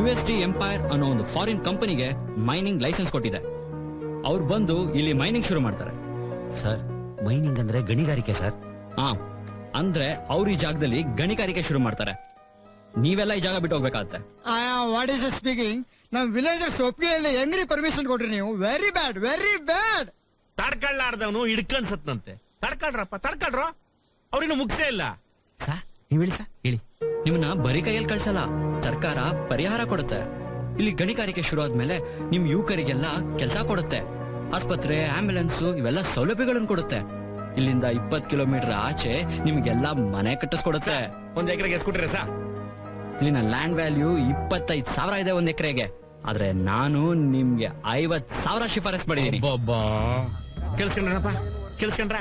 U S D empire ಅನ್ನೋ ಒಂದು foreign ಕಂಪನಿಗೆ ಮೈನಿಂಗ್ ಲೈಸೆನ್ಸ್ ಕೊಟ್ಟಿದೆ. ಅವ್ರು ಬಂದು ಇಲ್ಲಿ ಮೈನಿಂಗ್ ಶುರು ಮಾಡ್ತಾರೆ. ಸರ್ ಮೈನಿಂಗ್ ಅಂದ್ರೆ ಗಣಿಗಾರಿಕೆ ಸರ್ ಹಾ ಅಂದ್ರೆ ಅವ್ರ ಈ ಜಾಗದಲ್ಲಿ ಗಣಿಗಾರಿಕೆ ಶುರು ಮಾಡ್ತಾರೆ. ನೀವೆಲ್ಲ ಈ ಜಾಗ ಬಿಟ್ಟು ಹೋಗ್ಬೇಕಾಗತ್ತೆ. ವಾಟ್ ಈಸ್ ಸ್ಪೀಕಿಂಗ್ ನಮ್ ವಿಲೇಜರ್ಸ್ ಒಪ್ಪಿಗೆಯಲ್ಲಿ ಹೆಂಗ್ರಿ ಪರ್ಮಿಷನ್ ಕೊಟ್ರಿ ನೀವು. ವೆರಿ ಬ್ಯಾಡ್ ವೆರಿ ಬ್ಯಾಡ್ ತಡ್ಕೊಳ್ಳಾರ್ದವನು ಹಿಡ್ಕೊಂಡ್ ಸತ್ನಂತೆ ತಡ್ಕೊಳ್ರಪ್ಪ ತಡ್ಕೊಳ್ರ? ಅವ್ರಿನ್ನು ಮುಗ್ಸೇ ಇಲ್ಲ. ಸಾ ನೀವ್ ಹೇಳಿ ಸಾ ಹೇಳಿ. ನಿಮ್ಮನ್ನ ಬರೀ ಕೈಯಲ್ಲಿ ಕಳ್ಸಲ್ಲ. ಸರ್ಕಾರ ಪರಿಹಾರ ಕೊಡುತ್ತೆ. ಇಲ್ಲಿ ಗಣಿಗಾರಿಕೆ ಶುರು ಆದ್ಮೇಲೆ ನಿಮ್ ಯುವಕರಿಗೆಲ್ಲ ಕೆಲಸ ಕೊಡುತ್ತೆ. ಆಸ್ಪತ್ರೆ ಆಂಬ್ಯುಲೆನ್ಸ್ ಇವೆಲ್ಲ ಸೌಲಭ್ಯಗಳನ್ನು ಕೊಡುತ್ತೆ. ಇಲ್ಲಿಂದ ಇಪ್ಪತ್ ಕಿಲೋಮೀಟರ್ ಆಚೆ ನಿಮ್ಗೆಲ್ಲ ಮನೆ ಕಟ್ಟಿಸ್ಕೊಡುತ್ತೆ. ಒಂದ್ ಎಕರೆಗೆ ಎಸ್ಕೊಟ್ರೆ ಸಾ? ಇಲ್ಲಿನ ಲ್ಯಾಂಡ್ ವ್ಯಾಲ್ಯೂ ಇಪ್ಪತ್ತೈದ್ ಸಾವಿರ ಇದೆ ಒಂದ್ ಎಕರೆಗೆ. ಆದ್ರೆ ನಾನು ನಿಮ್ಗೆ ಐವತ್ ಸಾವಿರ ಶಿಫಾರಸ್ ಮಾಡಿದೀನಿ. ಕೇಳಿಸ್ಕೊಂಡ್ರಪ್ಪ ಕೇಳಿಸ್ಕೊಂಡ್ರ?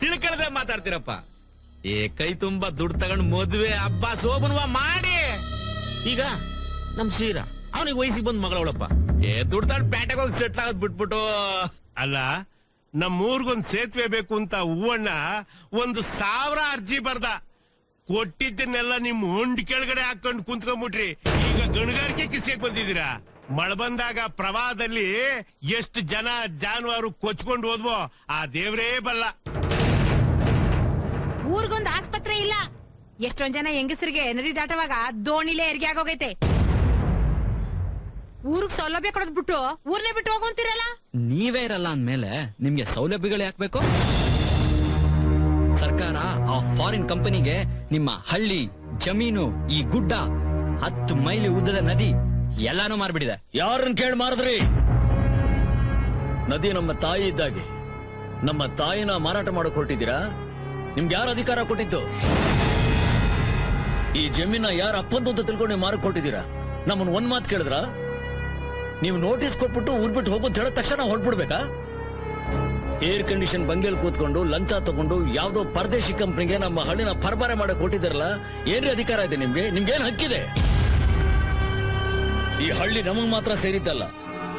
ತಿಳ್ಕೊಳ್ದೆ ಮಾತಾಡ್ತೀರಪ್ಪ. ಏ, ಕೈ ತುಂಬಾ ದುಡ್ಡು ತಗೊಂಡು ಮದ್ವೆ ಹಬ್ಬ ಸೋಬನ್ವ ಮಾಡಿ. ಈಗ ನಮ್ ಸೀರಾ ಅವನಿಗೆ ವಯಸ್ಸಿಗೆ ಬಂದ್ ಮಗಳವಳಪ್ಪ. ಏ, ದುಡ್ಡು ತಗೊಂಡು ಪ್ಯಾಟೆಗೆ ಹೋಗಿ ಸೆಟ್ಲ್ ಆಗೋದ್ ಬಿಟ್ಬಿಟ್ಟು. ಅಲ್ಲ, ನಮ್ಮೂರ್ಗೊಂದ್ ಸೇತುವೆ ಬೇಕು ಅಂತ ಹೂವಣ್ಣ ಒಂದು ಸಾವಿರ ಅರ್ಜಿ ಬರ್ದ. ಕೊಟ್ಟಿದ್ದನ್ನೆಲ್ಲ ನಿಮ್ ಹೊಂಡ್ ಕೆಳಗಡೆ ಹಾಕೊಂಡು ಕುಂತ್ಕೊಂಡ್ಬಿಟ್ರಿ ಈಗ ಗಣಿಗಾರಿಕೆ ಕಿಸಿಯಕ್ ಬಂದಿದ್ದೀರಾ? ಮಳೆ ಬಂದಾಗ ಪ್ರವಾಹದಲ್ಲಿ ಎಷ್ಟು ಜನ ಜಾನುವಾರು ಕೊಚ್ಕೊಂಡು ಹೋದ್ವೋ, ಆ ದೇವ್ರೇ ಬಲ್ಲ. ಎಷ್ಟೊಂದ್ ಜನ ಹೆಂಗಸರಿಗೆ ನದಿ ದಾಟವಾಗ ದೋಣಿಲೇ ಹೆರಿಗೆ ಆಗೋಗೈತೆ. ಊರ್ಗ್ ಸೌಲಭ್ಯ ಕೊಡದ್ ಬಿಟ್ಟು ಊರ್ನೇ ಬಿಟ್ಟು ಹೋಗೋಂತಿರಲ್ಲ? ನೀವೇ ಇರಲ್ಲ ಅಂದ್ಮೇಲೆ ನಿಮ್ಗೆ ಸೌಲಭ್ಯಗಳು ಯಾಕಬೇಕು ಸರ್ಕಾರ ಆ ಫಾರಿನ್ ಕಂಪನಿಗೆ ನಿಮ್ಮ ಹಳ್ಳಿ ಜಮೀನು ಈ ಗುಡ್ಡ ಹತ್ತು ಮೈಲಿ ಉದ್ದದ ನದಿ ಎಲ್ಲಾನು ಮಾರ್ಬಿಡಿದೆ ಯಾರನ್ನ ಕೇಳಿ ಮಾರದ್ರಿ? ನದಿ ನಮ್ಮ ತಾಯಿ ಇದ್ದಾಗೆ. ನಮ್ಮ ತಾಯಿನ ಮಾರಾಟ ಮಾಡಕ್ ಹೊರಟಿದ್ದೀರಾ? ನಿಮ್ಗೆ ಯಾರು ಅಧಿಕಾರ ಕೊಟ್ಟಿದ್ದು? ಈ ಜಮೀನ ಯಾರ ಅಪ್ಪಂದು ಅಂತ ತಿಳ್ಕೊಂಡು ನೀವು ಮಾರಕ್ ಕೊಟ್ಟಿದ್ದೀರಾ? ನಮ್ಮನ್ನ ಒಂದ್ ಮಾತು ಕೇಳಿದ್ರ? ನೀವು ನೋಟಿಸ್ ಕೊಟ್ಬಿಟ್ಟು ಊರ್ಬಿಟ್ಟು ಹೋಗು ಅಂತ ಹೇಳಿದ ತಕ್ಷಣ ಹೊರಟ್ಬಿಡ್ಬೇಕಾ? ಏರ್ ಕಂಡೀಷನ್ ಬಂಗೇಲ್ ಕೂತ್ಕೊಂಡು, ಲಂಚ ತಗೊಂಡು, ಯಾವ್ದೋ ಪರದೇಶಿ ಕಂಪ್ನಿಗೆ ನಮ್ಮ ಹಳ್ಳಿನ ಪರಬಾರೆ ಮಾಡಕ್ ಕೊಟ್ಟಿದ್ದಾರಲ್ಲ, ಏನ್ರಿ ಅಧಿಕಾರ ಇದೆ ನಿಮ್ಗೆ? ನಿಮ್ಗೇನ್ ಹಕ್ಕಿದೆ? ಈ ಹಳ್ಳಿ ನಮಗ್ ಮಾತ್ರ ಸೇರಿದ್ದಲ್ಲ.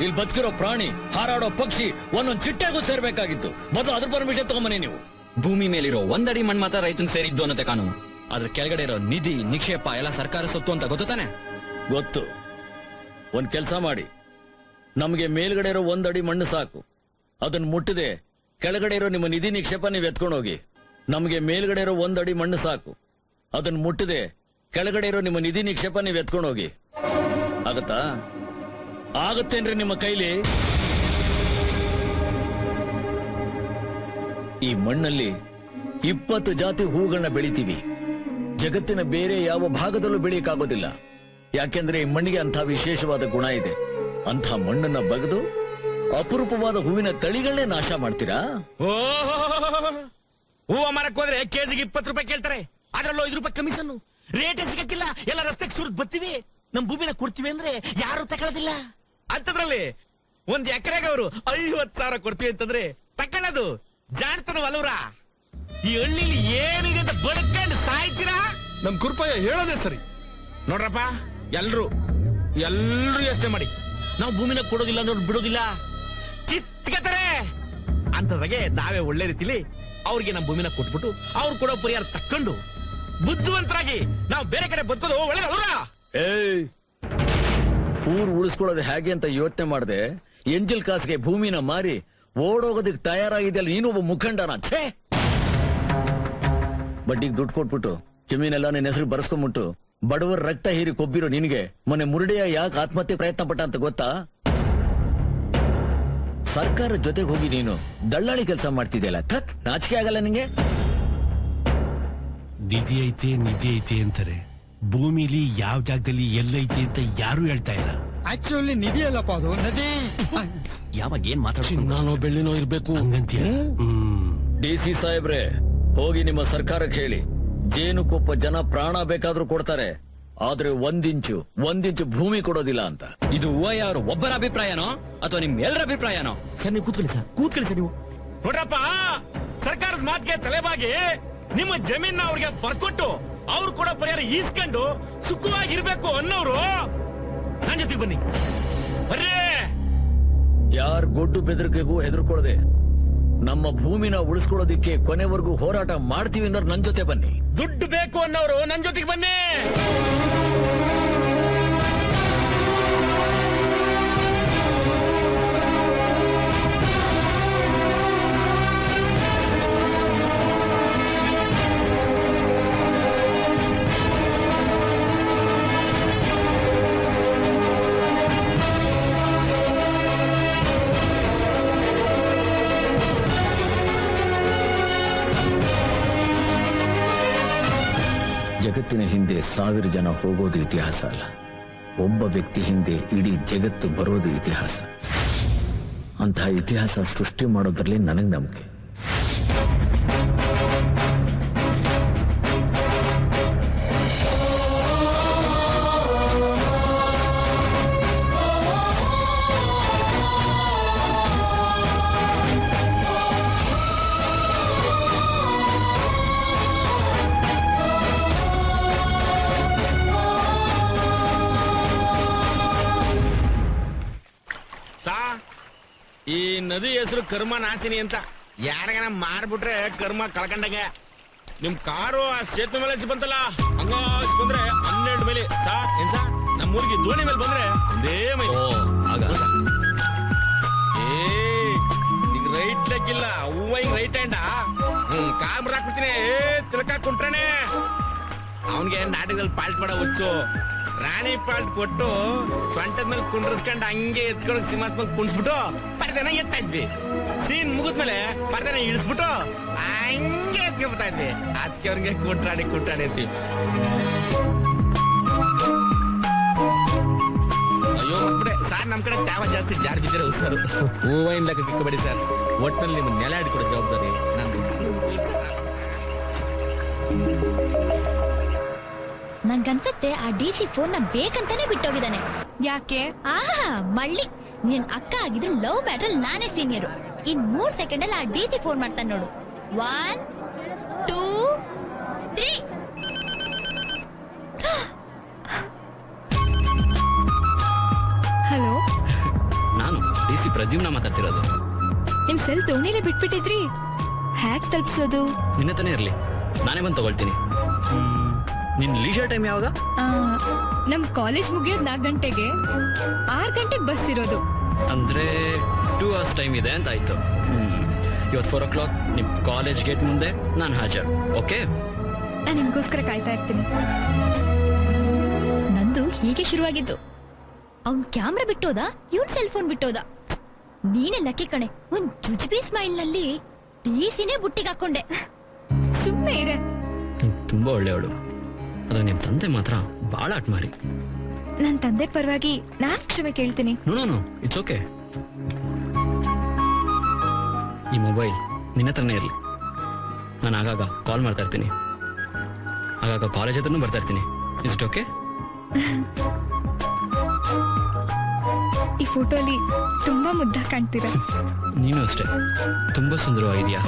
ಇಲ್ಲಿ ಬದುಕಿರೋ ಪ್ರಾಣಿ, ಹಾರಾಡೋ ಪಕ್ಷಿ, ಒಂದೊಂದ್ ಚಿಟ್ಟೆಗೂ ಸೇರ್ಬೇಕಾಗಿತ್ತು. ಮೊದಲು ಅದ್ರ ಪರ್ಮಿಷನ್ ತಗೊಂಬನ್ನಿ ನೀವು. ಭೂಮಿ ಮೇಲಿರೋ ಒಂದಡಿ ಮಣ್ಣು ಮಾತ್ರ ರೈತನ್ ಸೇರಿದ್ದು ಅನ್ನತ್ತೆ ಕಾನೂನು. ಅದ್ರ ಕೆಳಗಡೆ ಇರೋ ನಿಧಿ, ನಿಕ್ಷೇಪ ಎಲ್ಲ ಸರ್ಕಾರ ಸೊತ್ತು ಅಂತ ಗೊತ್ತು ತಾನೆ? ಗೊತ್ತು. ಒಂದ್ ಕೆಲಸ ಮಾಡಿ. ನಮಗೆ ಮೇಲ್ಗಡೆ ಇರೋ ಒಂದಡಿ ಮಣ್ಣು ಸಾಕು. ಅದನ್ನ ಮುಟ್ಟದೆ ಕೆಳಗಡೆ ಇರೋ ನಿಮ್ಮ ನಿಧಿ, ನಿಕ್ಷೇಪ ನೀವು ಎತ್ಕೊಂಡು ಹೋಗಿ ನಮಗೆ ಮೇಲ್ಗಡೆ ಇರೋ ಒಂದಡಿ ಮಣ್ಣು ಸಾಕು. ಅದನ್ನ ಮುಟ್ಟದೆ ಕೆಳಗಡೆ ಇರೋ ನಿಮ್ಮ ನಿಧಿ, ನಿಕ್ಷೇಪ ನೀವು ಎತ್ಕೊಂಡು ಹೋಗಿ ಆಗತ್ತಾ? ಆಗತ್ತೇನ್ರಿ ನಿಮ್ಮ ಕೈಲಿ? ಈ ಮಣ್ಣಲ್ಲಿ ಇಪ್ಪತ್ತು ಜಾತಿ ಹೂಗಳನ್ನ ಬೆಳಿತೀವಿ. ಜಗತ್ತಿನ ಬೇರೆ ಯಾವ ಭಾಗದಲ್ಲೂ ಬೆಳೆಯಕ್ಕಾಗೋದಿಲ್ಲ ಯಾಕೆಂದ್ರೆ ಈ ಮಣ್ಣಿಗೆ ಅಂಥ ವಿಶೇಷವಾದ ಗುಣ ಇದೆ. ಅಂಥ ಮಣ್ಣನ್ನ ಬಗೆದು ಅಪರೂಪವಾದ ಹೂವಿನ ತಳಿಗಳನ್ನೇ ನಾಶ ಮಾಡ್ತೀರಾ? ಓ ಹೂವ ಮರಕ್ಕೆ ಹೋದ್ರೆ ಕೆಜಿಗೆ ಇಪ್ಪತ್ತು ರೂಪಾಯಿ ಕೇಳ್ತಾರೆ. ಅದ್ರಲ್ಲೂ ಐದು ರೂಪಾಯಿ ಕಮಿಷನ್ ರೇಟೇ ಸಿಗಕ್ಕಿಲ್ಲ. ಎಲ್ಲ ರಸ್ತೆಗೆ ಸುರಿದ್ ಬರ್ತೀವಿ. ನಮ್ ಭೂಮಿನ ಕೊಡ್ತೀವಿ ಅಂದ್ರೆ ಯಾರು ತಗೊಳ್ಳೋದಿಲ್ಲ ಅಂತದ್ರಲ್ಲಿ ಒಂದ್ ಎಕರೆಗೆ ಅವರು ಐವತ್ ಸಾವಿರ ಕೊಡ್ತೀವಿ ಅಂತಂದ್ರೆ ತಕೊಳ್ಳೋದು ಜಾಣ್ತನ ವಲವ್ರ ಈ ಹಳ್ಳಿಲಿ ಏನಿದೆ ಅಂತ ಬಡ್ಕೊಂಡು ಸಾಯ್ತೀರಾ? ನಮ್ ಕುರ್ಪಯ್ಯ ಹೇಳೋದೇ ಸರಿ. ನೋಡ್ರಪ್ಪ ಎಲ್ರು ಎಲ್ರು ಯೋಚನೆ ಮಾಡಿ. ನಾವು ಭೂಮಿನ ಕೊಡೋದಿಲ್ಲ ನೋಡಿ ಬಿಡೋದಿಲ್ಲ. ಕಿತ್ಕತಾರೆ ಅಂತದ್ರಾಗೆ ನಾವೇ ಒಳ್ಳೆ ರೀತಿಲಿ ಅವ್ರಿಗೆ ನಮ್ಮ ಭೂಮಿನ ಕೊಟ್ಬಿಟ್ಟು ಅವ್ರು ಕೊಡೋ ಪರಿಹಾರ ತಕ್ಕೊಂಡು ಬುದ್ಧಿವಂತರಾಗಿ ನಾವು ಬೇರೆ ಕಡೆ ಬದುಕೋದು ಒಳ್ಳೇದಲ್ವಾ ಏಯ್! ಊರು ಉಳಿಸ್ಕೊಳ್ಳೋದು ಹೇಗೆ ಅಂತ ಯೋಚನೆ ಮಾಡಿದೆ ಎಂಜಿಲ್ ಕಾಸ್ಗೆ ಭೂಮಿನ ಮಾರಿ ಓಡೋಗೋದಕ್ಕೆ ತಯಾರಾಗಿದೆಯಲ್ಲ ನೀನು ಒಬ್ಬ ಮುಖಂಡನ ಛೇ! ಬಡ್ಡಿಗೆ ದುಡ್ಡು ಕೊಟ್ಬಿಟ್ಟು ಜಮೀನೆಲ್ಲ ನಿನ್ನ ಹೆಸರು ಬರ್ಸ್ಕೊಂಡ್ಬಿಟ್ಟು ಬಡವರ ರಕ್ತ ಹೀರಿ ಕೊಬ್ಬಿರೋ ನಿನಗೆ ಮೊನ್ನೆ ಮುರುಡೆಯ ಯಾಕೆ ಆತ್ಮಹತ್ಯೆ ಪ್ರಯತ್ನ ಪಟ್ಟ ಅಂತ ಗೊತ್ತಾ? ಸರ್ಕಾರ ಜೊತೆಗೆ ಹೋಗಿ ನೀನು ದಳ್ಳಾಳಿ ಕೆಲಸ ಮಾಡ್ತಿದ್ಯಲ್ಲ ಥಕ್ ನಾಚಿಕೆ ಆಗಲ್ಲ ನಿಂಗೆ? ನಿಧಿ ಐತೆ ನಿಧಿ ಐತೆ ಅಂತಾರೆ. ಭೂಮಿಲಿ ಯಾವ ಜಾಗದಲ್ಲಿ ಎಲ್ಲೈತೆ ಅಂತ ಯಾರು ಹೇಳ್ತಾ ಇಲ್ಲ. ಆಕ್ಚುಲಿ ನಿಧಿ ಅಲ್ಲಪ್ಪ ಅದು ನದಿ. ಯಾವಾಗ ಏನ್ ಮಾತಾಡ್ತೀನಿ ಚಿನ್ನಾನೋ ಬೆಳ್ಳಿನೋ ಇರ್ಬೇಕು. ಹಂಗಂತೀಯ? ಹ್ಮ್. ಡಿ ಸಿ ಸಾಹೇಬ್ರೆ ಹೋಗಿ ನಿಮ್ಮ ಸರ್ಕಾರಕ್ಕೆ ಹೇಳಿ. ಜೇನುಕೊಪ್ಪ ಜನ ಪ್ರಾಣ ಬೇಕಾದ್ರೂ ಕೊಡ್ತಾರೆ. ಆದ್ರೆ ಒಂದಿಂಚು ಒಂದಿಂಚು ಭೂಮಿ ಕೊಡೋದಿಲ್ಲ ಅಂತ. ಇದು ಯಾರು ಒಬ್ಬರ ಅಭಿಪ್ರಾಯನೋ ಅಥವಾ ನಿಮ್ ಎಲ್ಲರ ಅಭಿಪ್ರಾಯನೋ? ಸರ್ ನೀವು ಕೂತ್ಕೊಳ್ಳಿ ಸರ್. ಕೂತ್ಕೊಳ್ಳಿ ಸರ್ ನೀವು. ನೋಡ್ರಪ್ಪ ಸರ್ಕಾರದ ಮಾತಿಗೆ ತಲೆಬಾಗಿ ನಿಮ್ಮ ಜಮೀನ ಅವ್ರಿಗೆ ಬರ್ಕೊಟ್ಟು ಅವ್ರು ಕೂಡ ಪರಿಹಾರ ಈಸ್ಕೊಂಡು ಸುಖವಾಗಿರ್ಬೇಕು ಅನ್ನೋರು ನನ್ ಜೊತೆ ಬನ್ನಿ. ಬರ್ರೇ. ಯಾರ್ ಗೊಡ್ಡು ಬೆದರಿಕೆಗೂ ಹೆದರ್ಕೊಡದೆ ನಮ್ಮ ಭೂಮಿನ ಉಳಿಸ್ಕೊಳ್ಳೋದಿಕ್ಕೆ ಕೊನೆವರೆಗೂ ಹೋರಾಟ ಮಾಡ್ತೀವಿ ಅನ್ನೋರು ನನ್ ಜೊತೆ ಬನ್ನಿ. ದುಡ್ಡು ಬೇಕು ಅನ್ನೋರು ನನ್ ಜೊತೆಗೆ ಬನ್ನಿ. ಸಾವಿರ ಜನ ಹೋಗೋದು ಇತಿಹಾಸ ಅಲ್ಲ. ಒಬ್ಬ ವ್ಯಕ್ತಿ ಹಿಂದೆ ಇಡೀ ಜಗತ್ತು ಬರೋದು ಇತಿಹಾಸ. ಅಂತಹ ಇತಿಹಾಸ ಸೃಷ್ಟಿ ಮಾಡೋದ್ರಲ್ಲಿ ನನಗೆ ನಂಬಿಕೆ. ಹೆಸರು ಕರ್ಮ ನಾಸಿನಿ ಅಂತ. ಯಾರಿಗಾನ ಮಾರ್ಬಿಟ್ರೆ ಕರ್ಮ ಕಳ್ಕಂಡಂಗೆ. ನಿಮ್ ಕಾರು ಆ ಸೇತುವೆ ಮೇಲೆ ಬಂತಲ್ಲ ಹಂಗ ಬಂದ್ರೆ ಹನ್ನೆರಡು ಮೇಲೆ. ಸಾ ಏನ್ ಸಾ ನಮ್ಮ ಊರಿಗೆ ದೋಣಿ ಮೇಲೆ ಬಂದ್ರೆ ಒಂದೇ ಮೈ ಓ ಆಗ. ಹೌದಾ? ಏ ಈಗ ರೈಟ್ ಲೆಕ್ಕಿಲ್ಲ ಹೂವ ಹಿಂಗ್ ರೈಟ್ ಹ್ಯಾಂಡ ಹ್ಮ್ ಕಾಮ್ರಾಕ್ಬಿಡ್ತೀನಿ ಏ ತಿಳ್ಕ ಕುಂಟ್ರಣೆ ಅವನ್ಗೆ ನಾಟಕದಲ್ಲಿ ಪಾಲ್ಟ್ ಮಾಡೋ ಹುಚ್ಚು. ರಾಣಿ ಪಾಲ್ಟ್ ಕೊಟ್ಟು ಸೊಂಟದ ಮೇಲೆ ಕುಂಡ್ರಸ್ಕೊಂಡು ಹಂಗೆ ಎತ್ಕೊಂಡು ಮೇಲೆ ಕುಣಿಸ್ಬಿಟ್ಟು ಪರ್ದೆನ ಎತ್ತಾ ಇದ್ವಿ. ಸೀನ್ ಮುಗಿದ್ಮೇಲೆ ಪರ್ದೆನ ಇಳಿಸ್ಬಿಟ್ಟು ಹಂಗೆ ಎತ್ಕೊಳ್ತಾ ಇದ್ವಿ. ಅದಕ್ಕೆ ಅವ್ರಿಗೆ ಕುಂಟ್ರಾಡಿ ಕುಂಟ್ರಾಡಿ ಅಂತೀವಿ ಅಯ್ಯೋ ಮಟ್ಬಿಡೆ ಸರ್ ನಮ್ ಕಡೆ ತ್ಯಾವ ಜಾಸ್ತಿ ಜಾರ್ ಬಿದ್ದಿರೋ ಸರ್ ಹೂವಿನ ಲೆಕ್ಕ ಕಿಕ್ಕಬೇಡಿ ಸರ್. ಒಟ್ಟಿನಲ್ಲಿ ನಿಮ್ಮ ನೆಲ ಹಿಡ್ಕೊಡೋ ಜವಾಬ್ದಾರಿ ನಂದು. ನಂಗನ್ಸತ್ತೆ ಆ ಡಿ ಸಿ ಫೋನ್ನ ಬೇಕಂತಾನೆ ಬಿಟ್ಟೋಗಿದ್ದಾನೆ. ಯಾಕೆ? ಆಹಾ ಮಳ್ಳಿ. ನಿನ್ ಅಕ್ಕ ಆಗಿದ್ರು ಲವ್ ಮ್ಯಾಟ್ರಲ್ ನಾನೇ ಸೀನಿಯರ್ ಇನ್ ಮೂರ್ ಸೆಕೆಂಡ್ ಅಲ್ಲಿ ಆ ಡಿ ಸಿ ಫೋನ್ ಮಾಡ್ತಾನೆ ನೋಡು. ಒನ್ ಟೂ ತ್ರೀ ಹಲೋ ನಾನು ಡಿ ಸಿ ಪ್ರದ್ಯುಮ್ನ ಮಾತಾಡ್ತಿರೋದು. ನಿಮ್ ಸೆಲ್ ದೋಣಿಲೇ ಬಿಟ್ಬಿಟ್ಟಿದ್ರಿ? ಹ್ಯಾಕ್ ತಲುಪಿಸೋದು. ನಿನ್ನ ತಾನೇ ಇರ್ಲಿ. ನಾನೇ ಬಂದು ತಗೊಳ್ತೀನಿ. ನಿನ್ ಲೀಜರ್ ಟೈಮ್ ಯಾವಾಗ? ನಮ್ ಕಾಲೇಜ್ ಮುಗಿಯೋದ್ ನಾಲ್ಕು ಗಂಟೆಗೆ. ಆರ್ ಗಂಟೆಗೆ ಬಸ್ ಇರೋದು. ಅಂದ್ರೆ ಟೂ ಅವರ್ಸ್ ಟೈಮ್ ಇದೆ ಅಂತ ಆಯ್ತು. ಇವತ್ತು ಫೋರ್ ಓ ಕ್ಲಾಕ್ ನಿಮ್ ಕಾಲೇಜ್ ಗೇಟ್ ಮುಂದೆ ನಾನು ಹಾಜರ್ ಓಕೆ ನಾನು ನಿಮ್ಗೋಸ್ಕರ ಕಾಯ್ತಾ ಇರ್ತೀನಿ. ನಂದು ಹೀಗೆ ಶುರುವಾಗಿದ್ದು. ಅವ್ನ್ ಕ್ಯಾಮ್ರಾ ಬಿಟ್ಟೋದ? ಇವ್ನ್ ಸೆಲ್ ಫೋನ್ ಬಿಟ್ಟೋದ? ನೀನೆ ಲಕ್ಕಿ ಕಣೆ. ಒಂದ್ ಜುಜ್ಬಿ ಸ್ಮೈಲ್ನಲ್ಲಿ ಟೀಸಿನೇ ಸಿನೇ ಬುಟ್ಟಿಗೆ ಹಾಕೊಂಡೆ. ಸುಮ್ಮನೆ ಇರೆ. ತುಂಬಾ ಒಳ್ಳೆಯವಳು. ಅದು ನಿಮ್ ತಂದೆ ಮಾತ್ರ ಬಹಳ ಅಟ್ಮಾರಿ ನನ್ ತಂದೆ ಪರವಾಗಿ ನಾನ್ ಕ್ಷಮೆ ಕೇಳ್ತೀನಿ. No no no it's okay ಈ ಮೊಬೈಲ್ ನಿನ್ನ ಹತ್ರನೇ ಇರಲಿ. ನಾನು ಆಗಾಗ ಕಾಲ್ ಮಾಡ್ತಾ ಇರ್ತೀನಿ. ಆಗಾಗ ಕಾಲೇಜ್ ಹತ್ರನೂ ಬರ್ತಾ ಇರ್ತೀನಿ. ಇಟ್ ಓಕೆ ಈ ಫೋಟೋಲಿ ತುಂಬಾ ಮುದ್ದ ಕಾಣ್ತೀರಾ. ನೀನು ಅಷ್ಟೇ. ತುಂಬಾ ಸುಂದರವಾಗಿದೆಯಾ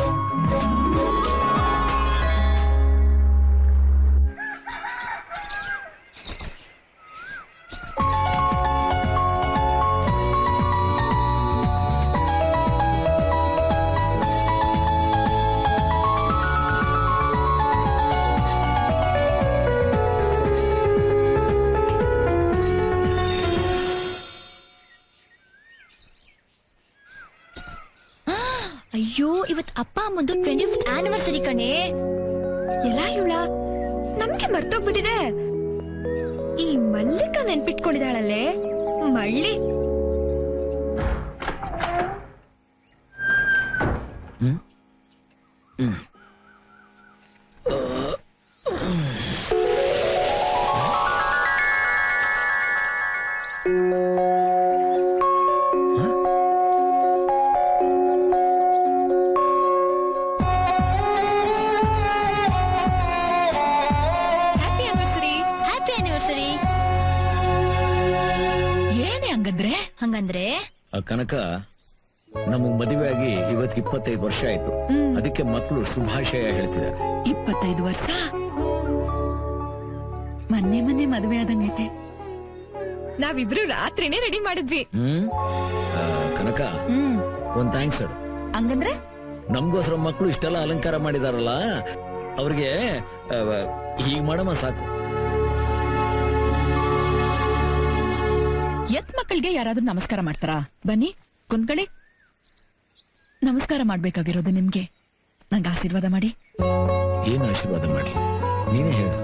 ಅಪ್ಪ ಅಮ್ಮದು ಟ್ವೆಂಟಿ ಫಿಫ್ತ್ ಆನಿವರ್ಸರಿ ಕಣೆ. ಎಲ್ಲ ಇವಳ. ನಮ್ಗೆ ಮರ್ತೋಗ್ಬಿಟ್ಟಿದೆ. ಈ ಮಲ್ಲಿಕ ನೆನ್ಪಿಟ್ಕೊಂಡಿದ್ದಾಳಲ್ಲೇ? ಮಳ್ಳಿ. ಆ ಕನಕ ನಮಗ್ ಮದುವೆ ಆಗಿ ಇವತ್ ಇಪ್ಪತ್ತೈದು ವರ್ಷ ಆಯ್ತು. ಅದಕ್ಕೆ ಮಕ್ಕಳು ಶುಭಾಶಯ ಹೇಳ್ತಿದ್ದಾರೆ. ಇಪ್ಪತ್ತೈದು ವರ್ಷ? ಮೊನ್ನೆ ಮೊನ್ನೆ ಮದುವೆ ಆದಂಗೈತೆ ನಾವಿಬ್ರು ರಾತ್ರಿನೇ ರೆಡಿ ಮಾಡಿದ್ವಿ. ಹ್ಮ್? ಆ, ಕನಕ ಹ್ಮ್. ಒಂದ್ ಥ್ಯಾಂಕ್ಸ್ ಹೇಳು. ಹಂಗಂದ್ರೆ? ನಮ್ಗೋಸ್ಕರ ಮಕ್ಕಳು ಇಷ್ಟೆಲ್ಲ ಅಲಂಕಾರ ಮಾಡಿದಾರಲ್ಲ ಅವ್ರಿಗೆ ಹೀಗ್ ಮಾಡಮ್ಮ ಸಾಕು. ಎತ್ ಮಕ್ಕಳಿಗೆ ಯಾರಾದ್ರೂ ನಮಸ್ಕಾರ ಮಾಡ್ತಾರಾ? ಬನ್ನಿ ಕುಂತ್ಕೊಳ್ಳಿ. ನಮಸ್ಕಾರ ಮಾಡ್ಬೇಕಾಗಿರೋದು ನಿಮ್ಗೆ. ನಂಗೆ ಆಶೀರ್ವಾದ ಮಾಡಿ. ಏನ್ ಆಶೀರ್ವಾದ ಮಾಡಿ? ನೀನೇ ಹೇಳು.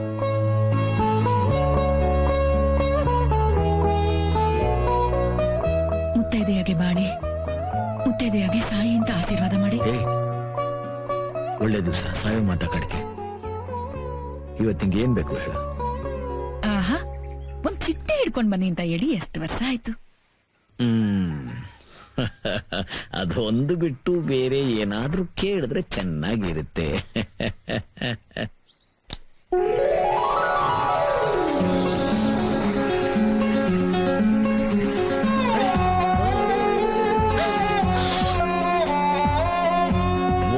ಮುತ್ತೈದೆಯಾಗೆ ಬಾಳಿ ಮುತ್ತೈದೆಯಾಗೆ ಸಾಯಿ ಅಂತ ಆಶೀರ್ವಾದ ಮಾಡಿ. ಒಳ್ಳೆ ದಿವಸ ಸಾಯೋ ಮಾತಾಡ್ಕೆ ಇವತ್ತಿಂಗ್ ಏನ್ ಬೇಕು ಹೇಳು. ಚಿಟ್ಟೆ ಹಿಡ್ಕೊಂಡ್ ಬನ್ನಿ ಅಂತ ಹೇಳಿ ಎಷ್ಟು ವರ್ಷ ಆಯ್ತು? ಹ್ಮ್. ಅದೊಂದು ಬಿಟ್ಟು ಬೇರೆ ಏನಾದ್ರೂ ಕೇಳಿದ್ರೆ ಚೆನ್ನಾಗಿರುತ್ತೆ.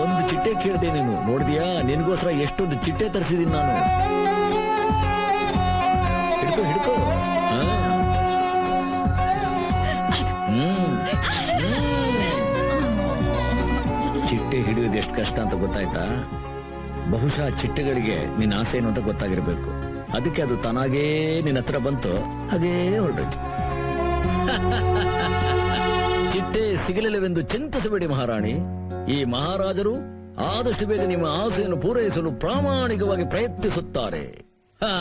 ಒಂದು ಚಿಟ್ಟೆ ಕೇಳಿದೆ ನೀನು. ನೋಡಿದ್ಯಾ? ನಿನಗೋಸ್ಕರ ಎಷ್ಟೊಂದು ಚಿಟ್ಟೆ ತರಿಸಿದೀನಿ ನಾನು. ಚಿಟ್ಟೆ ಹಿಡಿಯೋದು ಎಷ್ಟು ಕಷ್ಟ ಅಂತ ಗೊತ್ತಾಯ್ತಾ? ಬಹುಶಃ ಚಿಟ್ಟೆಗಳಿಗೆ ನಿನ್ನ ಆಸೆ ಏನು ಅಂತ ಗೊತ್ತಾಗಿರ್ಬೇಕು. ಅದಕ್ಕೆ ಅದು ತನಾಗೇ ನಿನ್ನ ಹತ್ರ ಬಂತು. ಹಾಗೇ ಹೊರಡೋದು ಚಿಟ್ಟೆ ಸಿಗಲಿಲ್ಲವೆಂದು ಚಿಂತಿಸಬೇಡಿ ಮಹಾರಾಣಿ. ಈ ಮಹಾರಾಜರು ಆದಷ್ಟು ಬೇಗ ನಿಮ್ಮ ಆಸೆಯನ್ನು ಪೂರೈಸಲು ಪ್ರಾಮಾಣಿಕವಾಗಿ ಪ್ರಯತ್ನಿಸುತ್ತಾರೆ.